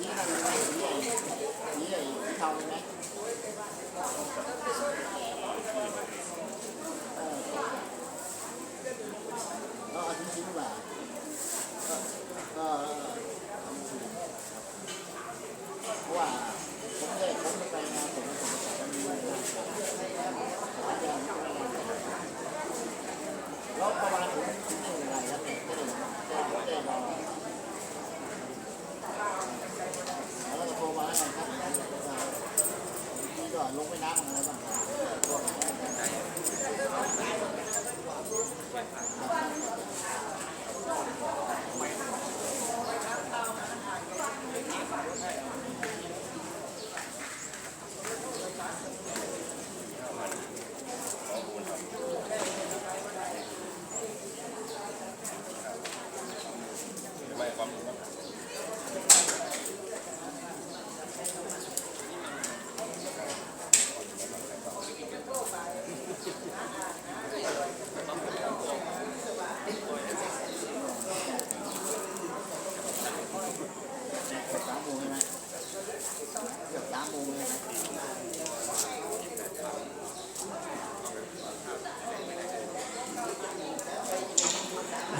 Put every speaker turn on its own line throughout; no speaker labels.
Iya.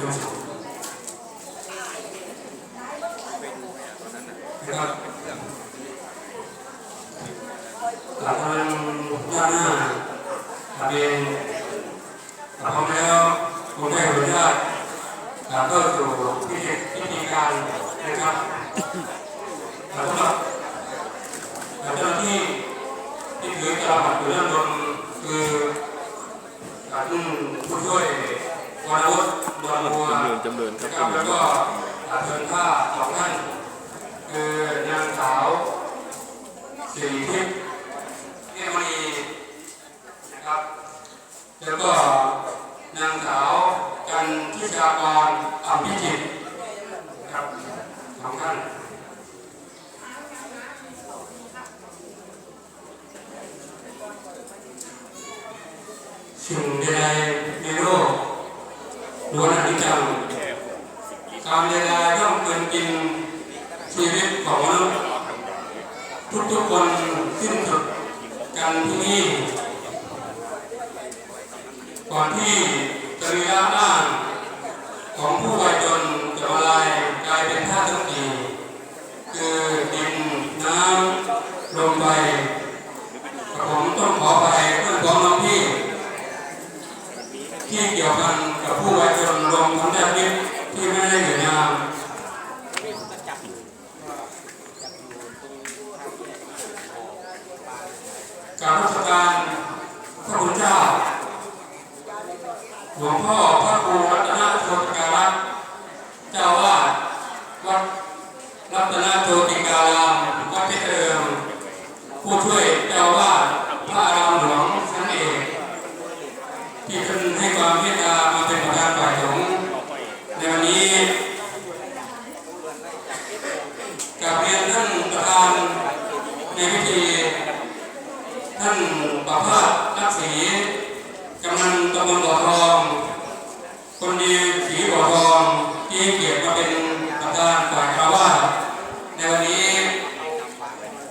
Thank you. กินชี
วิตของทุกๆคนสิ้นสุดกันที่นี่ก่อนที่จะเรียนด้าน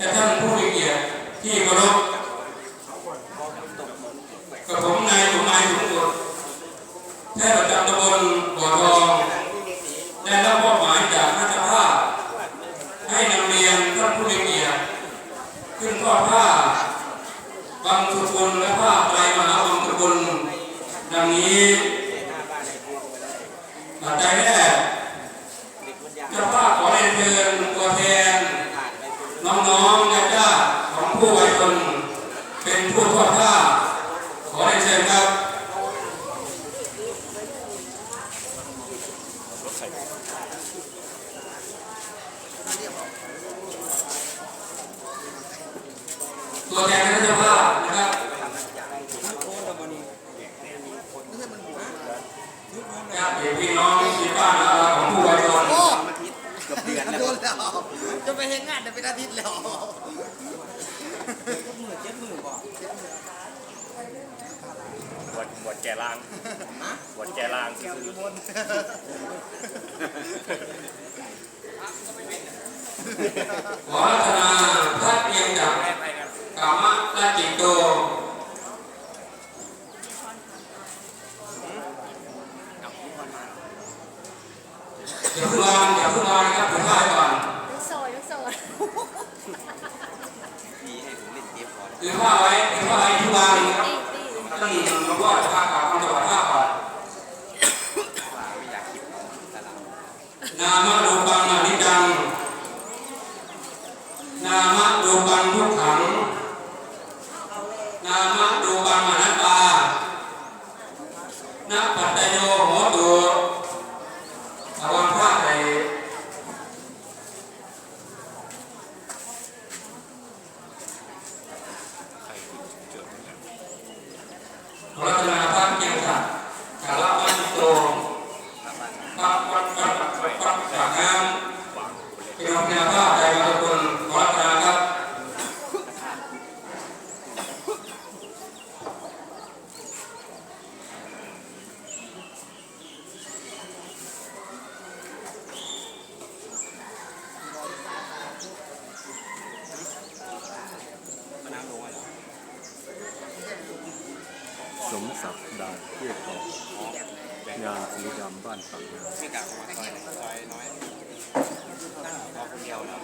แต่ท่านผู้มีเกียรติที่เคารพกับผมนายสมนายสมบูนณ์แพทย์ประจำตำบลบ่อทองได้รับมอบหมายจากท่านเจ้าภาพให้นำเรียนท่านผู้มีเกียรติขึ้นทอดผ้าบางสุขุนและผ้าไตรมหาบางสุขุนดังนี้ปัจจัแรก ตัวแทนคณะเจ้าภาพนะครับญาติพี่น้องที่บ้านเราของผู้ไว้ก่อน
เกือบดือนแล้วจะไปเห็นงานจะเป็นอาทิตย์แล้ว
หมื่นเจ็ดหมื่น
บอกบวชบวชแก่ลางบวชแก่ลางแก้อ
บน
ขอรันาท่าเพียงจับ วางนะครับผมถ่ายก่อน
ลูกโซยลูกโซย
ถือผ้าไว้ถือผ้าไว้ที่วางนะครับ
ตีตี
ท่านหลวงพ่อจะพากล่าวคำถวายผ้าก่อนนามะรูปังอนิจจังนามะรูปังทุกขัง นามะรูปังอนัตตานาปัตตโยโหตุระวังผ้าใส่ รัตนาพระเกียงขัดกาลวันโตพระวัดวัดวัดวัดวัดปากน้ำเป็นองค์นาผ้าใจมรกุลขอรัตนาครับ
สม ศักดาเทียบกอบยาสีดำบ้านปากน้ำ
ไม่กลับมาซอยไหนซอยน้อยนั่งรอคนเดียวแล้ว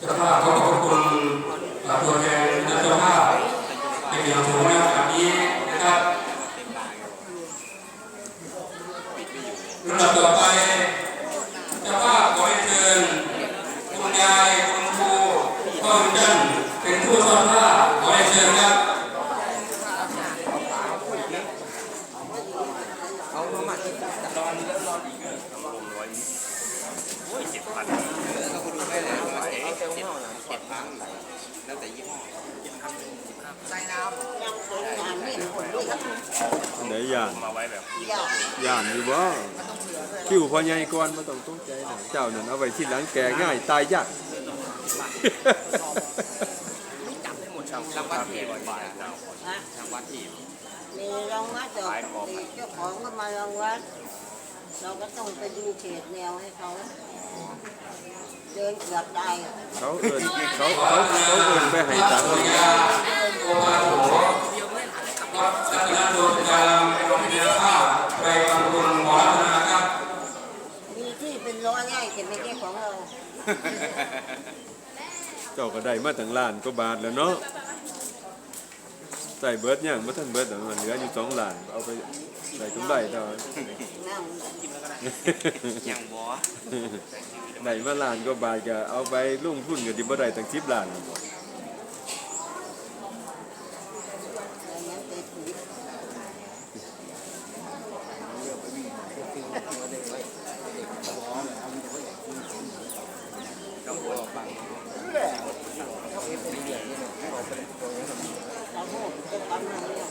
เจ้าภาพขอบคุณตัวแทนเจ้าภาพเป็นอย่างสูงนโอกาสนี้นะครับลำดับต่อไปเจ้าภาพขอให้เชิญคุณยายคุณครูพ่อคุณจันเป็นผู้ทอดผ้าขอให้เชิญครับ
โอ้ยเจ็ดพัน
อัน ไหนย่าน
มาไว้แบบ
ย่านอยู่บ่คิวพอใหญ่ก่อนบ่ต้องตกใจนะเจ้านั่นเอาไว้ที่หลังแก่ง่ายตายยาก
รางวัลที่ร้อยบาทเจ้า
ฮะ
รางวัลที่
มีรางวัดเจ้ามีเจ้าของก็มารางวัด เราก็ต้องไปดูเขตแนวให้เขาเดินเกือบได้อะ
เขาเอิ้นเขาเขาเขาเอิ้นไปให้ตังค์า
รามเป็นโรงเรียนผ้าไปบางคุณขอรัตนาครับ
มีที่เป็นร้อยไร่แต่ไม่ใช่ของเรา
เจ้าก็ได้มาตั้งล้านกว่าบาทแล้วเนาะใส่เบิดยังบ่ทันเบิดดอกมันเหลืออยู่2ล้านเอาไปใส่กำไรเท่า
นั่ง
ยังบ่
ได้มาล้านกว่าบาทก็เอาไปลงทุนก็สิบ่ได้ตั้ง10ล้านบ่
อะไรนั้นไปถือ เราโหดจะทำอะไรเนี่ย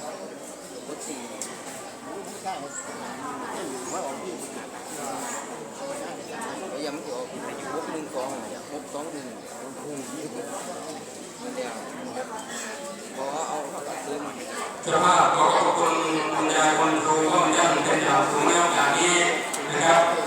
ยังไม่ออกพบหนึ่งกองพบสองหนึ่งพุ่งยี่สิบมันเดียวพอเอาเขาก็ซื้อมา
เจ้าภาพขอขอบคุณคุณยายคุณครูพ่อคุณย่าเป็นอย่างสูงในโอกาสนี้นะครับ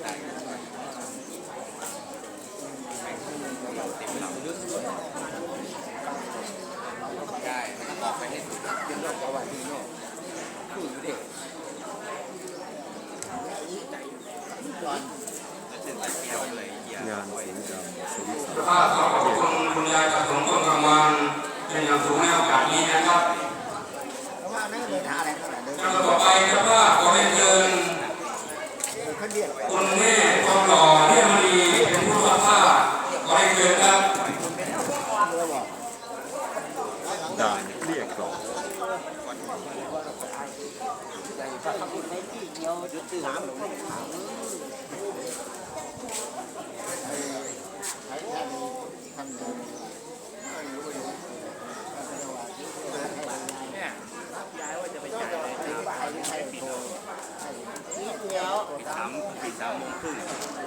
ได้
แน จะ
ทำบุญ
ไว้
ที่เดี
ย
วจะ
ตื่น
หา
มหล
ว
ทำ